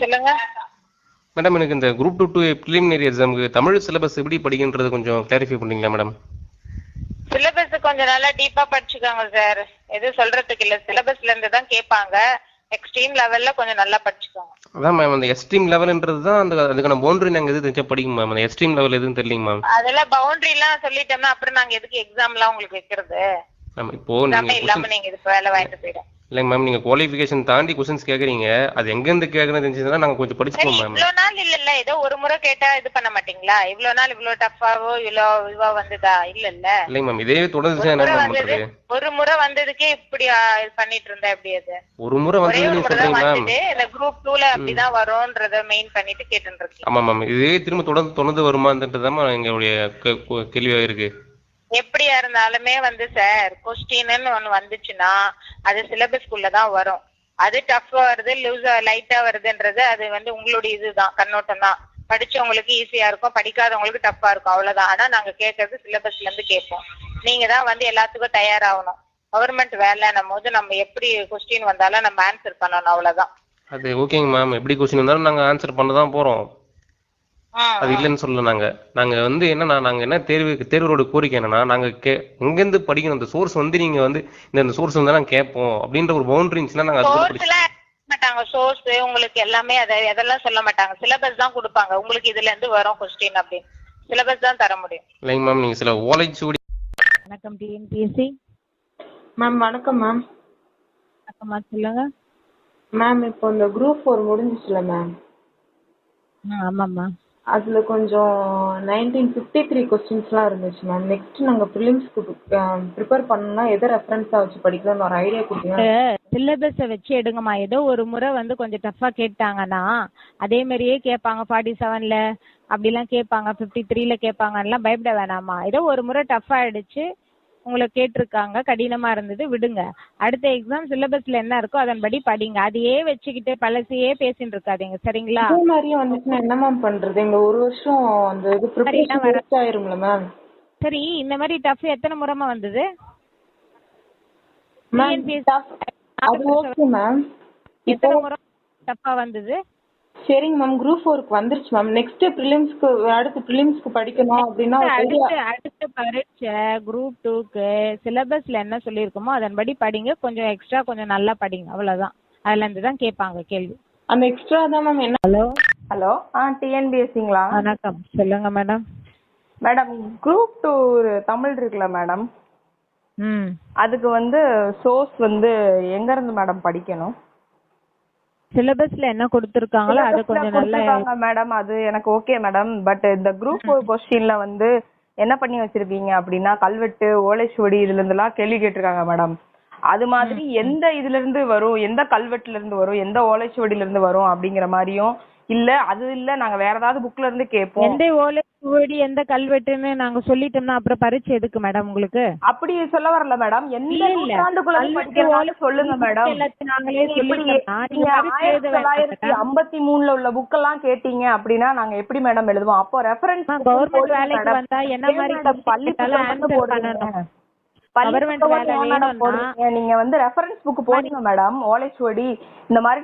சொல்லுங்க. மேடம் எனக்கு இந்த குரூப் டூ டூ ப்ரிலிமினரி எக்ஸாமுக்கு தமிழ் சிலபஸ் எப்படி படிக்கின்றது கொஞ்சம் கிளாரிஃபை பண்ணுறீங்களா மேடம்? சிலபஸ் கொஞ்சம் நல்லா டீப்பா படிச்சுக்கோங்க சார் எதுவும் சொல்றதுக்கு இல்ல. சிலபஸ்ல இருந்து தான் கேட்பாங்க. எக்ஸ்ட்ரீம் லெவல்ல கொஞ்சம் நல்லா படிச்சுக்கோங்க. அதான் மேம் அந்த எக்ஸ்ட்ரீம் லெவல்ன்றது தான் அந்த அதுக்கான பவுண்டரி நாங்கள் எது தெரிஞ்சா படிக்கும் மேம் அந்த எக்ஸ்ட்ரீம் லெவல் எதுவும் தெரியலைங்க மேம் அதெல்லாம் பவுண்டரி எல்லாம் சொல்லிட்டோம்னா அப்புறம் நாங்க எதுக்கு எக்ஸாம் எல்லாம் உங்களுக்கு வைக்கிறது? மேம் இப்போ நீங்கள் இல்லாம நீங்க இதுக்கு வேலை வாங்கிட்டு போயிடும் இல்லைங்க மேம் நீங்கள் குவாலிஃபிகேஷன் தாண்டி கொஸ்டின்ஸ் கேட்குறீங்க அது எங்கேருந்து கேட்குறது தெரிஞ்சதுன்னா நாங்கள் கொஞ்சம் படிச்சுப்போம் மேம் இவ்வளவு நாள் இல்ல இல்ல ஏதோ ஒரு முறை கேட்டா இது பண்ண மாட்டீங்களா? இவ்வளவு நாள் இவ்வளவு டஃபாவோ இவ்வளவு இதுவா வந்ததா? இல்ல இல்ல இல்லைங்க மேம் இதே ஒரு என்ன மேம் வந்தது பண்ணுறது ஒரு முறை வந்ததுக்கே இப்படி பண்ணிட்டு இருந்தா எப்படி அது? ஒரு முறை ஒரே வந்து ஒரு நீங்கள் முறை தான் சொல்கிறீங்க மேம் இந்த குரூப் டூல அப்படிதான் வரும்ன்றத மெயின் பண்ணிட்டு கேட்டுட்டு இருக்கீங்க. ஆமாம் மேம் இதே திரும்ப தொடர்ந்து தொடர்ந்து வருமான்றது தான் எங்களுடைய கே- கே- கேள்வியாக இருக்கு. எப்படியா இருந்தாலுமே வந்து சார் கொஸ்டின்னு ஒண்ணு வந்துச்சுன்னா அது சிலபஸ்க்குள்ள தான் வரும். அது டஃப்பா வருது லூஸா லைட்டா வருதுன்றது அது வந்து உங்களுடைய இதுதான் கண்ணோட்டம் தான். படிச்சவங்களுக்கு ஈஸியா இருக்கும் படிக்காதவங்களுக்கு டஃப்பா இருக்கும் அவ்வளவுதான். ஆனா நாங்க கேட்கறது சிலபஸ்ல இருந்து கேட்போம். நீங்க தான் வந்து எல்லாத்துக்கும் தயாராகணும். கவர்மெண்ட் வேலைன்னும் போது நம்ம எப்படி கொஸ்டின் வந்தாலும் நம்ம ஆன்சர் பண்ணணும் அவ்வளவுதான். அது ஓகேங்க மேம் எப்படி கொஸ்டின் வந்தாலும் நாங்கள் ஆன்சர் பண்ண தான் போகிறோம் அது இல்லைன்னு சொல்லல நாங்க நாங்க வந்து என்னன்னா நாங்க என்ன தேர்வு தேர்வோட கோரிக்கை என்னன்னா நாங்க கே எங்கேருந்து படிக்கணும். அந்த சோர்ஸ் வந்து நீங்க வந்து இந்த இந்த சோர்ஸ் வந்து நாங்க கேட்போம். அப்படின்ற ஒரு பவுண்டரி இருந்துச்சுன்னா நாங்க மாட்டாங்க. சோர்ஸ் உங்களுக்கு எல்லாமே அதை அதெல்லாம் சொல்ல மாட்டாங்க. சிலபஸ் தான் கொடுப்பாங்க. உங்களுக்கு இதுல இருந்து வரும் கொஸ்டின் அப்படின்னு. சிலபஸ் தான் தர முடியும். இல்லைங்க மேம் நீங்க சில ஓலைச்சுவடி வணக்கம் டிஎன்பிஎஸ்சி. மேம் வணக்கம் மேம் வணக்கம்மா சொல்லுங்க. மேம் இப்போ இந்த குரூப் ஃபோர் முடிஞ்சிச்சுல மேம் ஆமாம்மா அதில் கொஞ்சம் நைன்டீன் ஃபிஃப்டி த்ரீ கொஸ்டின்ஸ்லாம் இருந்துச்சு மேம் நெக்ஸ்ட் நாங்கள் ப்ரிலிம்ஸ்க்கு ப்ரிப்பேர் பண்ணணும்னா எதை ரெஃபரன்ஸாக வச்சு படிக்கணும்னு ஒரு ஐடியா கொடுத்தீங்கன்னா சிலபஸை வச்சு எடுங்கம்மா. ஏதோ ஒரு முறை வந்து கொஞ்சம் டஃப்பாக கேட்டாங்கன்னா அதே மாதிரியே கேட்பாங்க. ஃபார்ட்டி செவனில் அப்படிலாம் கேட்பாங்க. ஃபிஃப்டி த்ரீல கேட்பாங்கலாம் பயப்பட வேணாம்மா. ஏதோ ஒரு முறை டஃப் ஆயிடுச்சு. உங்களை கேட்டிருக்காங்க கடினமா இருந்தது விடுங்க. அடுத்த எக்ஸாம் சிலபஸ்ல என்ன இருக்கோ அதன்படி படிங்க. அதையே வச்சுக்கிட்டு பழசையே பேசிட்டு இருக்காதீங்க சரிங்களா? இதே மாதிரியே வந்துச்சுன்னா என்ன மேம் பண்றது? எங்க ஒரு வருஷம் அந்த இது ப்ரிப்பரேஷன் வர- வேஸ்ட் ஆயிரும்ல மேம் சரி இந்த மாதிரி டஃப் எத்தனை முறைமா வந்தது? மேம் அது ஓகே மேம் எத்தனை முறை டஃப்பா வந்தது? சரிங்க மேம் குரூப் ஃபோருக்கு வந்துருச்சு மேம் நெக்ஸ்ட் ப்ரிலிம்ஸ்க்கு அடுத்து ப்ரிலிம்ஸ்க்கு படிக்கணும் அப்படின்னா ஒரு அடுத்த அடுத்த பரீட்சை குரூப் டூக்கு சிலபஸ்ல என்ன சொல்லியிருக்கோமோ அதன்படி படிங்க. கொஞ்சம் எக்ஸ்ட்ரா கொஞ்சம் நல்லா படிங்க. அவ்வளவுதான். அதுல இருந்து தான் கேட்பாங்க கேள்வி. அந்த எக்ஸ்ட்ரா தான் மேம் என்ன? ஹலோ ஹலோ ஆ டிஎன்பிஎஸ்சிங்களா வணக்கம். சொல்லுங்க madam madam group two Tamil இருக்குல்ல மேடம் ம். அதுக்கு வந்து சோர்ஸ் வந்து எங்க இருந்து மேடம் படிக்கணும்? சிலபஸ்ல என்ன கொடுத்துருக்காங்களோ அதை கொஞ்சம் நல்லா மேடம் அது எனக்கு ஓகே மேடம். பட் இந்த குரூப் ஃபோர் கொஸ்டின்ல வந்து என்ன பண்ணி வச்சிருக்கீங்க அப்படின்னா கல்வெட்டு ஓலைச்சுவடி இதுல இருந்தெல்லாம் கேள்வி கேட்டிருக்காங்க மேடம். அது மாதிரி எந்த இதுல இருந்து வரும் எந்த கல்வெட்டுல இருந்து வரும் எந்த ஓலைச்சுவடியில இருந்து வரும் அப்படிங்கிற மாதிரியும் இல்ல அது இல்ல நாங்க வேற ஏதாவது புக்ல இருந்து கேட்போம் எந்த ஓலை சுவடி எந்த கல்வெட்டுன்னு நாங்க சொல்லிட்டோம்னா அப்புறம் பரீட்சை எதுக்கு மேடம் உங்களுக்கு? அப்படி சொல்ல வரல மேடம் எந்த. நூற்றாண்டுக்குள்ள சொல்லுங்க மேடம் நாங்களே சொல்லிட்டோம்னா ஐம்பத்தி மூணுல உள்ள புக் எல்லாம் கேட்டீங்க அப்படின்னா நாங்க எப்படி மேடம் எழுதுவோம்? அப்போ ரெஃபரன்ஸ் கவர்மெண்ட் வேலைக்கு வந்தா என்ன மாதிரி பள்ளி பண்ணணும். நீங்க வந்து ரெஃபரன்ஸ் புக் போடுங்க மேடம் ஓலைச்சுவடி இந்த மாதிரி